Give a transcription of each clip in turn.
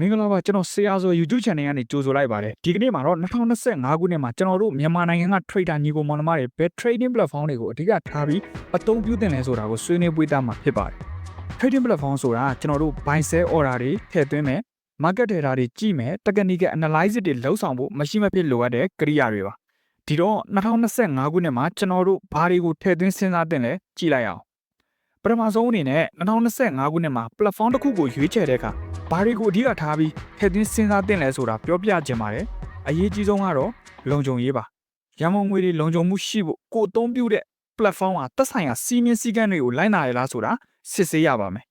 မင်္ဂလာပါကျွန်တော်ဆရာဆို YouTube channel ကနေကြိုဆိုလိုက်ပါတယ်ဒီကနေ့မှာတော့2025ခုနှစ်မှာကျွန်တော်တို့မြန်မာနိုင်ငံက trader ညီကိုမောင်နှမတွေဘယ် trading platform တွေကိုအဓိကထားပြီးအသုံးပြုသင့်လဲဆိုတာကိုဆွေးနွေးပွေးသားမှာဖြစ်ပါတယ် trading platform ဆိုတာကျွန်တော်တို့ buy sell order တွေထည့်သွင်းမယ် market data တွေကြည့်မယ် technical analysis တွေလှုပ်ဆောင်ဖို့မရှိမဖြစ်လိုအပ်တဲ့ကိရိယာတွေပါဒီတော့2025ခုနှစ်မှာကျွန်တော်တို့ဘာတွေကိုထည့်သွင်းစဉ်းစားသင့်လဲကြည့်လိုက်အောင် ပထမဆုံးအနေနဲ့2025ခုနှစ်မှာ platform တစ်ခုကိုရွေးချယ်တဲ့အခါဘာတွေကိုအဓိကထားပြီးထည့်သွင်းစဉ်းစားသင့်လဲဆိုတာပြောပြခြင်းပါတယ်အရေးကြီးဆုံးကတော့လုံခြုံရေးပါရန်မုံငွေတွေလုံခြုံမှုရှိဖို့ကိုယ်အသုံးပြုတဲ့ platform ဟာသက်ဆိုင်ရာစီးမြင့်စည်းကမ်းတွေကိုလိုက်နာရလားဆိုတာစစ်ဆေးရပါမယ်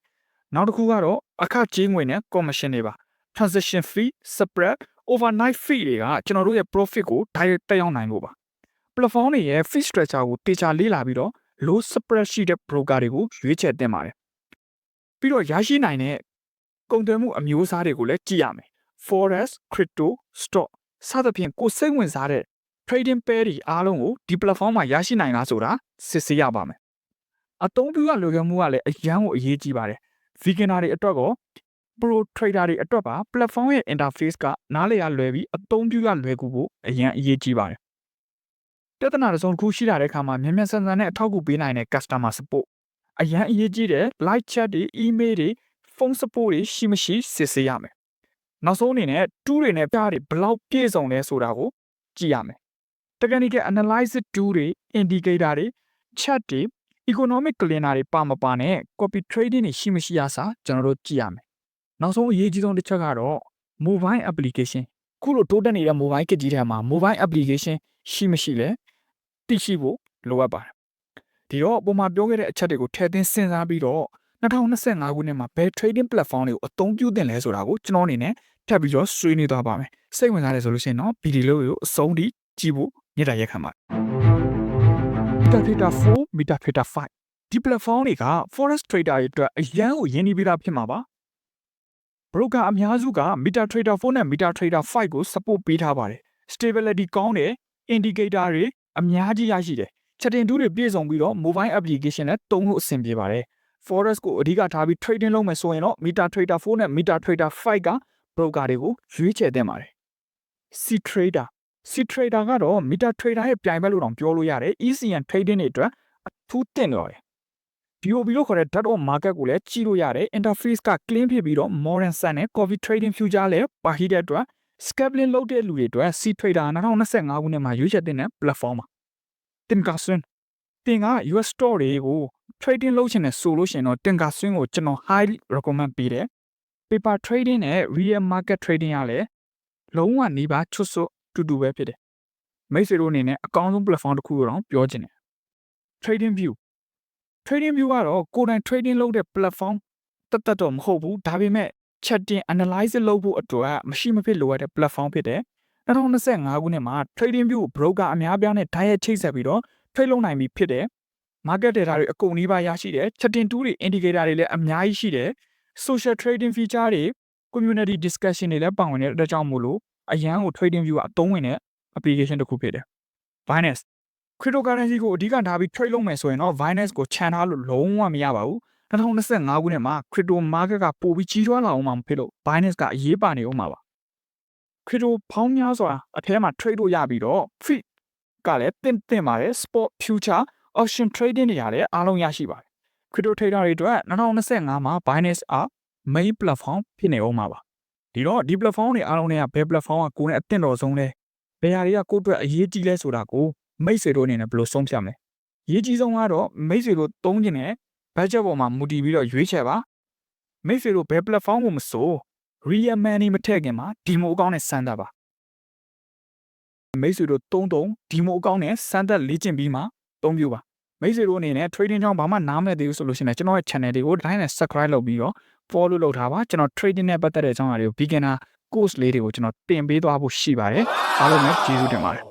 နောက်တစ်ခုကတော့အခကြေးငွေနဲ့ commission တွေပါ transaction fee spread overnight fee တွေကကျွန်တော်တို့ရဲ့ profit ကို direct တက်ရောက်နိုင်ဖို့ပါ platform တွေရဲ့ fee structure ကိုတေချာလေ့လာပြီးတော့ low spread ရှိတဲ့ broker တွေကိုရွေးချယ်သင့်ပါတယ်ပြီးတော့ရရှိနိုင်တဲ့ကုန်သွယ်မှုအမျိုးအစားတွေကိုလည်းကြည့်ရမယ် forex crypto stock စသဖြင့်ကိုယ်စိတ်ဝင်စားတဲ့ trading pair တွေအားလုံးကိုဒီ platform မှာရရှိနိုင်လားဆိုတာစစ်ဆေးရပါမယ်အသုံးပြုရလွယ်ကူမှုကလည်းအရန်ကိုအရေးကြီးပါတယ် beginner တွေအတွက်ကော pro trader တွေအတွက်ပါ platform ရဲ့ interface ကနားလည်ရလွယ်ပြီးအသုံးပြုရလွယ်ကူဖို့အရန်အရေးကြီးပါတယ် ပြဿနာတစ်စုံတစ်ခုရှိလာတဲ့အခါမှာမြန်မြန်ဆန်ဆန်နဲ့အထောက်အကူပေးနိုင်တဲ့ customer support အရန်အရေးကြီးတဲ့ live chat တွေ email တွေဖုန်း support တွေရှိမရှိစစ်ဆေးရမယ်။နောက်ဆုံးအနေနဲ့တူးတွေနဲ့ပြားတွေဘယ်လောက်ပြည့်စုံလဲဆိုတာကိုကြည့်ရမယ်။ technical analysis tool တွေ indicator တွေ chat တွေ economic calendar တွေပါမပါနဲ့ copy trading တွေရှိမရှိရစာကျွန်တော်တို့ကြည့်ရမယ်။နောက်ဆုံးအရေးကြီးဆုံးတစ်ချက်ကတော့ mobile application ခုလိုတိုးတက်နေတဲ့ mobile ကကြီးထဲမှာ mobile application ရှိမရှိလဲ သိရှိဖို့လိုအပ်ပါတယ်။ဒီတော့ပုံမှန်ပြောခဲ့တဲ့အချက်တွေကိုထည့်သွင်းစဉ်းစားပြီးတော့2025ခုနှစ်မှာဘယ် trading platform တွေကိုအသုံးပြုသင့်လဲဆိုတာကိုကျွန်တော်အနေနဲ့ထပ်ပြီးတော့ဆွေးနွေးသွားပါမယ်စိတ်ဝင်စားတယ်ဆိုလို့ရှိရင်တော့ဗီဒီယိုလေးကိုအဆုံးထိကြည့်ဖို့ညတာရက်ခံပါ MetaTrader 4 MetaTrader 5ဒီ platform တွေက forex trader တွေအတွက်အရန်ကိုရင်းနှီးပြီးသားဖြစ်မှာပါ broker အများစုက MetaTrader 4နဲ့ MetaTrader 5ကို support ပေးထားပါတယ် stability ကောင်းတယ် indicator တွေ အများကြီးရရှိတယ်ချက်တင်တူးတွေပြည့်စုံပြီးတော့ mobile application နဲ့တုံးလို့အဆင်ပြေပါတယ် forex ကိုအဓိကထားပြီး trading လုပ်မယ်ဆိုရင်တော့ MetaTrader 4နဲ့ MetaTrader 5က broker တွေကိုရွေးချယ်သင့်ပါတယ် C trader C trader ကတော့ MetaTrader ရဲ့ပြိုင်ဘက်လို့တောင်ပြောလို့ရတယ် ECN trading တွေအတွက်အထူးတင့်တော်တယ် BOB လို့ခေါ်တဲ့ dot of market ကိုလည်းကြည့်လို့ရတယ် interface က clean ဖြစ်ပြီးတော့ modern sun နဲ့ coffee trading future လည်းပါဟိတဲ့အတွက် scaling လုပ်တဲ့လူတွေအတွက် C trader 2025ခုနှစ်မှာရွေးချယ်တဲ့ platform ပါတင်ကဆွန်းတင်က US store တွေကို trading လုပ်ချင်တယ်ဆိုလို့ရှိရင်တော့တင်ကာဆွင်းကိုကျွန်တော် high recommend ပေးတယ် paper trading နဲ့ real market trading ကလည်းလုံးဝနှီးပါချွတ်ဆွတ်တူတူပဲဖြစ်တယ်မိတ်ဆွေတို့အနေနဲ့အကောင်းဆုံး platform တစ်ခုကိုတော့ပြောချင်တယ် trading view trading view ကတော့ကိုယ်တိုင် trading လုပ်တဲ့ platform တတ်တတ်တော့မဟုတ်ဘူးဒါပေမဲ့ chatting analysis လုပ်ဖို့အတွက်မရှိမဖြစ်လိုအပ်တဲ့ platform ဖြစ်တယ်2025ခုနှစ်မှာ trading view broker အများပြားနဲ့ diet ချိတ်ဆက်ပြီးတော့ trade လုပ်နိုင်ပြီဖြစ်တယ် market data တွေအကုန်နီးပါးရရှိတယ် chatting tool တွေ indicator တွေလည်းအများကြီးရှိတယ် social trading feature တွေ community discussion တွေလည်းပါဝင်တဲ့အတွက်ကြောင့်မို့လို့အရန်ကို trading view ကအသုံးဝင်တဲ့ application တစ်ခုဖြစ်တယ် Binance cryptocurrency ကိုအဓိကထားပြီး trade လုပ်မယ်ဆိုရင်တော့ Binance ကိုခြံထားလို့လုံးဝမရပါဘူး 2025ခုနှစ်မှာ crypto market ကပိုပြီးကြီးထွားလာအောင်မှမဖြစ်လို့ Binance ကအရေးပါနေအောင်မှာပါ crypto ဖောင်းများစွာအထဲမှာ trade လို့ရပြီးတော့ feed ကလည်းတင့်တင့်ပါတယ် spot future option trading တွေရတယ်အားလုံးရရှိပါတယ် crypto trader တွေအတွက်2025မှာ Binance အ main platform ဖြစ်နေအောင်မှာပါဒီတော့ဒီ platform တွေအားလုံးတွေကဘယ် platform ကကိုယ်နဲ့အသင့်တော်ဆုံးလဲဘယ်ဟာတွေကကိုယ့်အတွက်အရေးကြီးလဲဆိုတာကိုမိတ်ဆွေတို့အနေနဲ့ဘယ်လိုဆုံးဖြတ်မလဲအရေးကြီးဆုံးကတော့မိတ်ဆွေတို့သုံးခြင်း နဲ့ budget ပေါ်မှာမူတည်ပြီးတော့ရွေးချယ်ပါမိတ်ဆွေတို့ဘယ် platform ကိုမဆို real money မထည့်ခင်မှာဒီမိုအကောင့်နဲ့စမ်းသပ်ပါမိတ်ဆွေတို့သုံးသုံးဒီမိုအကောင့်နဲ့စမ်းသပ်လေ့ကျင့်ပြီးမှသုံးပြပါမိတ်ဆွေတို့အနေနဲ့ trading ကြောင့်ဘာမှနားမလည်သေးဘူးဆိုလို့ရှိရင်ကျွန်တော်ရဲ့ channel တွေကို like နဲ့ subscribe လုပ်ပြီးတော့ follow လုပ်ထားပါကျွန်တော် trading နဲ့ပတ်သက်တဲ့အကြောင်းအရာတွေကို beginner course လေးတွေကိုကျွန်တော်တင်ပေးသွားဖို့ရှိပါတယ်အားလုံးပဲကျေးဇူးတင်ပါတယ်